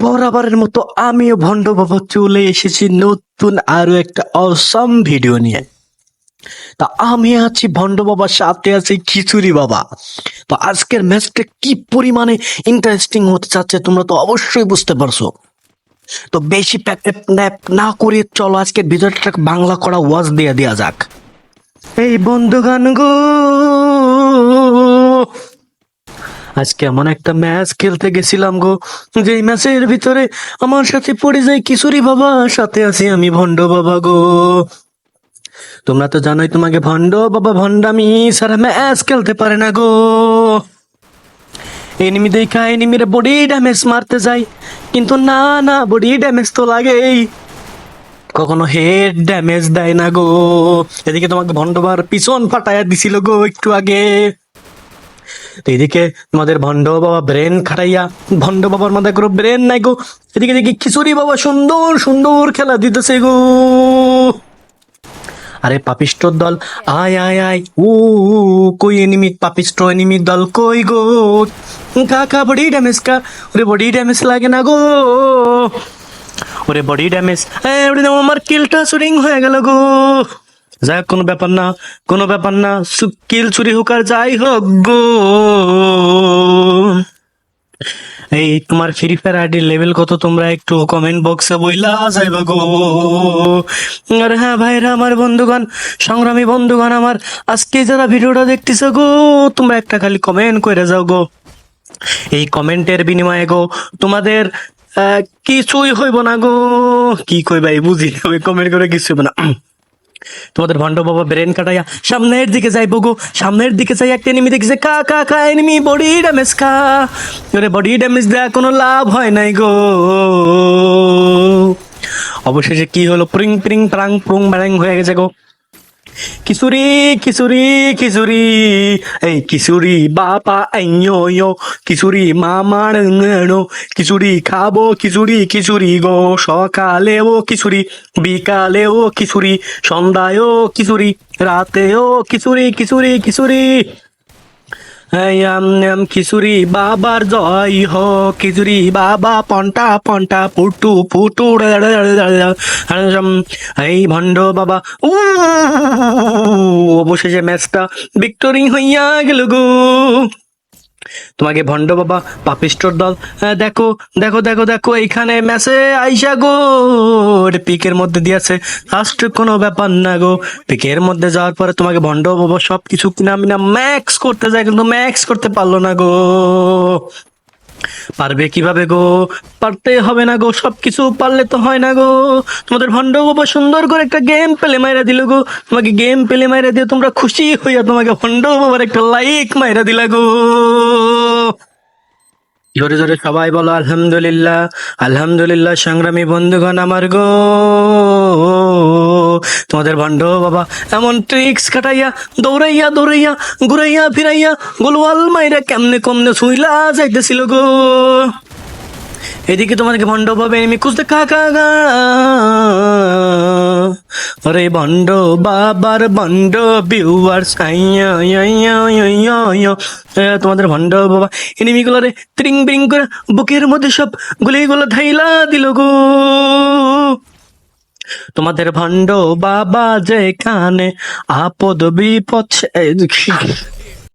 বরাবরের মতো আমিও ভণ্ড বাবা চলে এসেছি নতুন আরও একটা অসম ভিডিও নিয়ে। তা আমি আছি ভণ্ড বাবার সাথে আছে খিচুড়ি বাবা। তো আজকের ম্যাচটা কি পরিমাণে ইন্টারেস্টিং হতে চাচ্ছে তোমরা তো অবশ্যই বুঝতে পারছ। তো বেশি প্যাক না করে চলো আজকের ভিডিওটা বাংলা করা ওয়াজ দিয়ে দেওয়া যাক। এই বন্ধুগান গো আজকে এমন একটা ম্যাচ খেলতে গেছিলাম গো, যে ম্যাচের ভিতরে আমার সাথে পড়ে যায় কিশোরী বাবা, সাথে আছি আমি ভণ্ড বাবা গো। তোমরা তো জানোই তোমাকে ভণ্ড বাবা ভণ্ডামি সারা ম্যাচ খেলতে পারে না গো। এনিমি দেখা এনিমির বডি ড্যামেজ মারতে যাই কিন্তু না না বডি ড্যামেজ তো লাগেই। কখনো হেড ড্যামেজ দেয় না গো। এদিকে তোমাকে ভণ্ডবার পিছন ফাটাইয়া দিছিল গো একটু আগে। তো এদিকে তোমাদের ভণ্ড বাবা ব্রেন খাটাইয়া, ভণ্ড বাবার মাথায় কোনো ব্রেন নাই গো। এদিকে দেখি খিচুড়ি বাবা সুন্দর সুন্দর খেলা দিতেছে গো। আরে পাপিষ্টর দল, আয় আয় আয়। ও কই এনিমি? পাপিষ্ট এনিমির দল কই গো? কা কাকা বডি ড্যামেজ কা ওরে বডি ড্যামেজ লাগে না গো। ওরে বডি ড্যামেজ আমার কিলটা শুটিং হয়ে গেল গো। যাই হোক, কোনো ব্যাপার না কোনো ব্যাপার না কিল চুরি হোক আর যাই হোক গো। এই তোমার ফ্রি ফায়ার আইডির লেভেল কত তোমরা একটু কমেন্ট বক্সে বইলা যাইবা গো। আর হ্যাঁ ভাইরা আমার বন্ধুগণ সংগ্রামী বন্ধুগণ আমার আজকে যারা ভিডিওটা দেখতেছো গো তোমরা একটা খালি কমেন্ট করে যাও গো। এই কমেন্টের বিনিময়ে গো তোমাদের কিছুই হইব না গো। কি কই ভাই বুঝি কমেন্ট করে কিছু হইব না। তোমাদের ভণ্ড বাবা ব্রেন কাটাইয়া সামনের দিকে যাই গো সামনের দিকে যাই একটা এনিমি দেখছে, কা কা কা এনিমি বডি ড্যামেজ কা। ওরে বডি ড্যামেজ দেয়া কোনো লাভ হয় নাই গো। অবশেষে কি হলো? প্রিং প্রিং, প্রাং, প্রুং, ব্যাং হয়ে গেছে গো। কিশোরী কিশোরী কিশোরী এই কিশোরী বাবা আইয়ো কিশোরী মামার ঙানো কিশোরী খাব কিশোরী খিচুড়ি গো সকালে ও খিচুড়ি বিকালে ও সন্ধ্যায়ও খিচুড়ি ও কিশোরী খিচুড়ি খিচুড়ি কিশোরী কিশোরী আম খিচুড়ি বাবার জয় হ। খিচুড়ি বাবা পন্টা পন্টা, পুটু পুটু এই ভণ্ড বাবা ও অবশেষে ম্যাচটা ভিক্টোরি হইয়া গেল গো। তোমাকে ভণ্ড বাবা পাপিস্টর দল। দেখো দেখো দেখো দেখো, এইখানে মেসে আইসা গো। পিকের মধ্যে দিয়েছে। লাস্ট কোনো ব্যাপার না গো। পিকের মধ্যে যাওয়ার পরে তোমাকে ভণ্ড বাবা সব কিছু কিনা মিনা ম্যাক্স করতে যায়, কিন্তু ম্যাক্স করতে পারল না গো। পারবে কীভাবে গো? পারতে হবে না গো, সবকিছু পারলে তো হয় না গো। তোমাদের ভণ্ড বাবা সুন্দর করে একটা গেম পেলে মাইরা দিল গো। তোমাকে গেম পেলে মাইরা দিয়ে তোমরা খুশি হইয়া তোমাকে ভণ্ড বাবার একটা লাইক মাইরা দিলা গো। জোরে জোরে সবাই বলো, আলহামদুলিল্লাহ আলহামদুলিল্লাহ, সংগ্রামী বন্ধুগণ আমার গো। তোমাদের ভণ্ড বাবা, এমন ট্রিক্স কাটাইয়া, দৌড়াইয়া দৌড়াইয়া, ঘুরাইয়া, ফিরাইয়া, গোলওয়াল মাইরা কেমনে কমনে শুইলা যাইতেছিল গো। এদিকে তোমাদেরকে ভণ্ড পাবে এনিমি খুঁজতে কাকা গা আরে ভণ্ড বাবার ভণ্ড ভিউয়ার্স তোমাদের ভণ্ড বাবা এনিমি গুলো রে ত্রিং বিং করে বুকের মধ্যে সব গুলি গুলো ঢাইলা দিল গো। তোমাদের ভাণ্ড বাবা যেখানে আপদ বিপদ